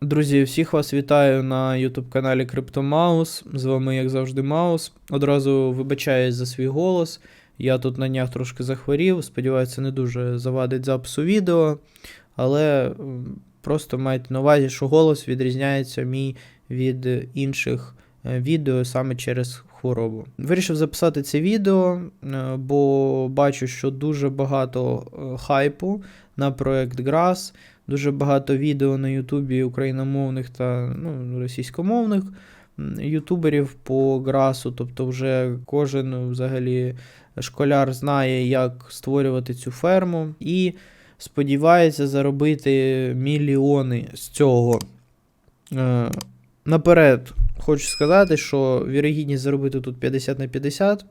Друзі, всіх вас вітаю на YouTube каналі CryptoMaus. З вами, як завжди, Маус. Одразу вибачаюсь за свій голос. Я тут на днях трошки захворів. Сподіваюся, не дуже завадить запису відео. Але просто майте на увазі, що голос відрізняється мій від інших е, відео саме через хворобу. Вирішив записати це відео, е, бо бачу, що дуже багато е, хайпу на проект Grass. Дуже багато відео на Ютубі україномовних та ну, російськомовних ютуберів по грасу. Тобто, вже кожен взагалі школяр знає, як створювати цю ферму, і сподівається заробити мільйони з цього. Е, наперед хочу сказати, що вірогідність заробити тут 50 на 50.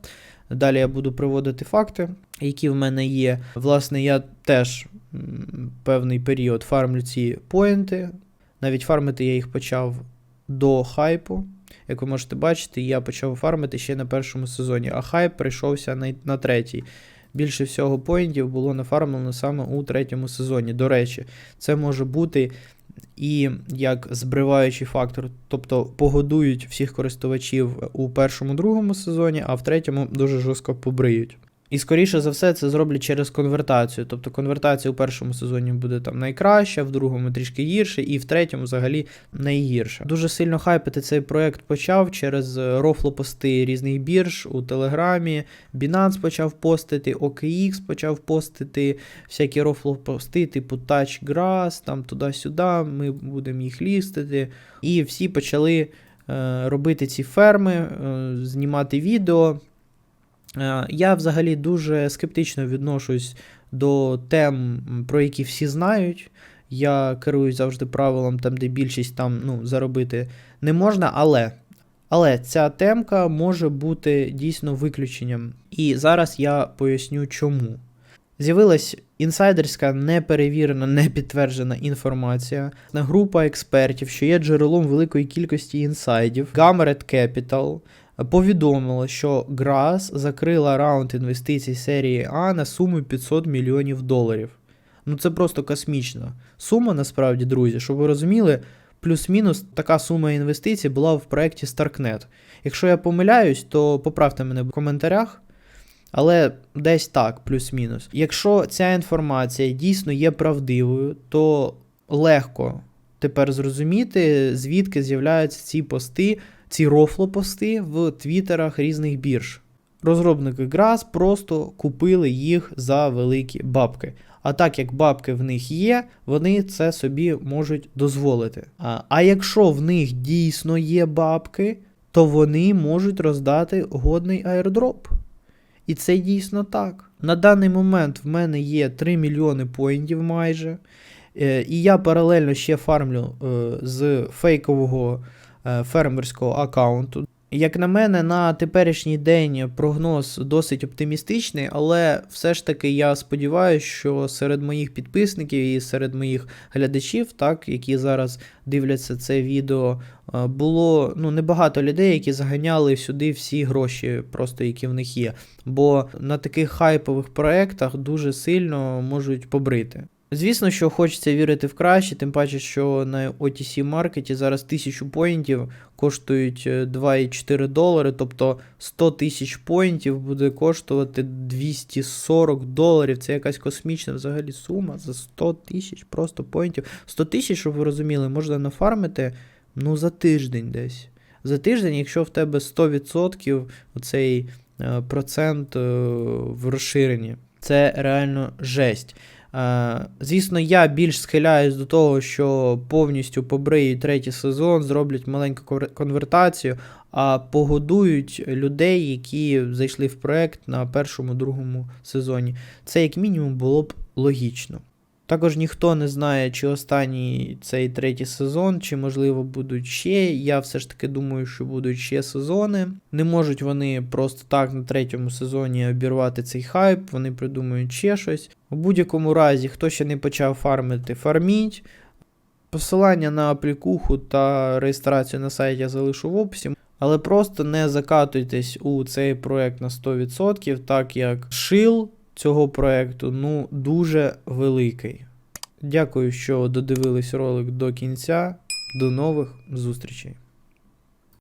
Далі я буду приводити факти, які в мене є. Власне, я теж певний період фармлю ці поінти. Навіть фармити я їх почав до хайпу. Як ви можете бачити, я почав фармити ще на першому сезоні, а хайп прийшовся на, на третій. Більше всього поінтів було нафармлено саме у третьому сезоні. До речі, це може бути і як збриваючий фактор, тобто погодують всіх користувачів у першому другому сезоні, а в третьому дуже жорстко побриють. І скоріше за все це зроблять через конвертацію. Тобто конвертація у першому сезоні буде там найкраща, в другому трішки гірше, і в третьому взагалі найгірше. Дуже сильно хайпити цей проект почав через е, рофлопости різних бірж у Телеграмі. Binance почав постити, OKX почав постити всякі рофлопости, типу Touch Grass, там туди-сюди. Ми будемо їх лістити. І всі почали е, робити ці ферми, е, знімати відео. Е, Я взагалі дуже скептично відношусь до тем, про які всі знають. Я керуюсь завжди правилом, там, де більшість там ну, заробити не можна, але. Але ця темка може бути дійсно виключенням. І зараз я поясню чому. З'явилась інсайдерська, неперевірена, не підтверджена інформація. На група експертів, що є джерелом великої кількості інсайдів, Gamered Capital повідомила, що Грас закрила раунд інвестицій серії А на суму 500 мільйонів доларів. Ну це просто космічна сума, насправді, друзі, щоб ви розуміли, плюс-мінус така сума інвестицій була в проєкті StarkNet. Якщо я помиляюсь, то поправте мене в коментарях. Але десь так, плюс-мінус. Якщо ця інформація дійсно є правдивою, то легко тепер зрозуміти, звідки з'являються ці пости, ці рофлопости в твіттерах різних бірж. Розробники Grass просто купили їх за великі бабки. А так як бабки в них є, вони це собі можуть дозволити. А, а якщо в них дійсно є бабки, то вони можуть роздати годний аірдроп. І це дійсно так. На даний момент в мене є 3 мільйони поінтів майже. Е, І я паралельно ще фармлю е, з фейкового фермерського аккаунту. Як на мене, на теперішній день прогноз досить оптимістичний, але все ж таки я сподіваюся, що серед моїх підписників і серед моїх глядачів, так, які зараз дивляться це відео, е, було ну, небагато людей, які заганяли сюди всі гроші, просто які в них є. Бо на таких хайпових проєктах дуже сильно можуть побрити. Звісно, що хочеться вірити в краще, тим паче, що на OTC маркеті зараз 1000 поінтів коштують е, 2,4 долари, тобто 100 тисяч поінтів буде коштувати 240 доларів. Це якась космічна взагалі сума за 100 тисяч просто поінтів. 100 тисяч, щоб ви розуміли, можна нафармити ну, за тиждень десь. За тиждень, якщо в тебе 100% оцей е, процент е, в розширенні, це реально жесть. Е, Звісно, я більш схиляюсь до того, що повністю побриють третій сезон, зроблять маленьку конвер- конвертацію, а погодують людей, які зайшли в проект на першому другому сезоні. Це як мінімум було б логічно. Також ніхто не знає, чи останній цей третій сезон, чи можливо будуть ще. Я все ж таки думаю, що будуть ще сезони. Не можуть вони просто так на третьому сезоні обірвати цей хайп, вони придумають ще щось. У будь-якому разі, хто ще не почав фармити, фарміть. Посилання на аплікуху та реєстрацію на сайті я залишу в описі. Але просто не закатуйтесь у цей проект на 100%, так як шил цього проекту ну дуже великий. Дякую, що додивились ролик до кінця. До нових зустрічей!